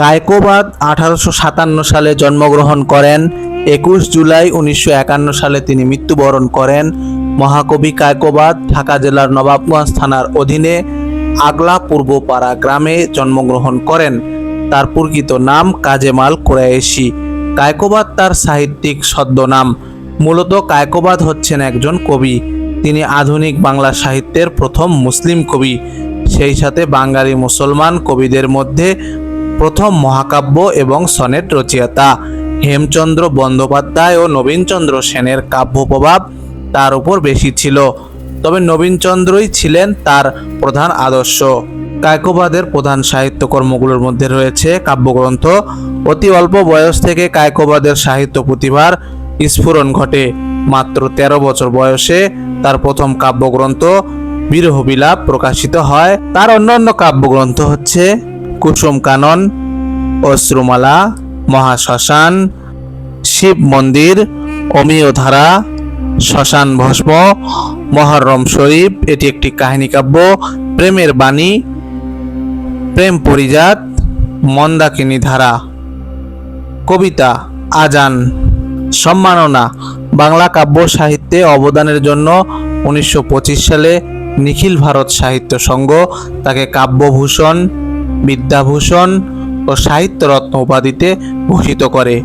কায়কোবাদ আঠারোশো সাতান্ন সালে জন্মগ্রহণ করেন। একুশ জুলাই উনিশশো একান্ন সালে তিনি মৃত্যুবরণ করেন। মহাকবি কায়কোবাদ ঢাকা জেলার নবাবগঞ্জ থানার অধীনে আগলা পূর্বপাড়া গ্রামে জন্মগ্রহণ করেন। তার প্রকৃত নাম কাজেমাল কোরায়েশি কায়কোবাদ তার সাহিত্যিক ছদ্মনাম। মূলত কায়কোবাদ হচ্ছেন একজন কবি। তিনি আধুনিক বাংলা সাহিত্যের প্রথম মুসলিম কবি। সেই সাথে বাঙালি মুসলমান কবিদের মধ্যে প্রথম মহাকাব্য এবং সনেট রচয়িতা হেমচন্দ্র বন্দ্যোপাধ্যায় ও নবীনচন্দ্র সেনের কাব্য প্রভাব তার উপর বেশি ছিল। তবে নবীনচন্দ্রই ছিলেন তার প্রধান আদর্শ। কায়কোবাদের প্রধান সাহিত্যকর্মগুলোর মধ্যে রয়েছে কাব্যগ্রন্থ। অতি অল্প বয়স থেকে কায়কোবাদের সাহিত্য প্রতিভার স্ফুরণ ঘটে। মাত্র ১৩ বছর বয়সে তার প্রথম কাব্যগ্রন্থ বিরহ বিলাপ প্রকাশিত হয়। তার অন্যান্য কাব্যগ্রন্থ হচ্ছে কুসুম কানন, অশ্রুমালা, মহাশ্মশান, শিব মন্দির, অমিয় ধারা, শ্মশান ভস্ম, মহরম শরীফ, এটি একটি কাহিনী কাব্য, প্রেমের বাণী, প্রেম পরিজাত, মন্দাকিনী ধারা। কবিতা, আজান, সম্মাননা, বাংলা কাব্য সাহিত্যে অবদানের জন্য উনিশশো পঁচিশ সালে নিখিল ভারত সাহিত্য সংঘ তাকে কাব্যভূষণ বিদ্যাভূষণ ও সাহিত্যরত্ন উপাধিতে ভূষিত করে।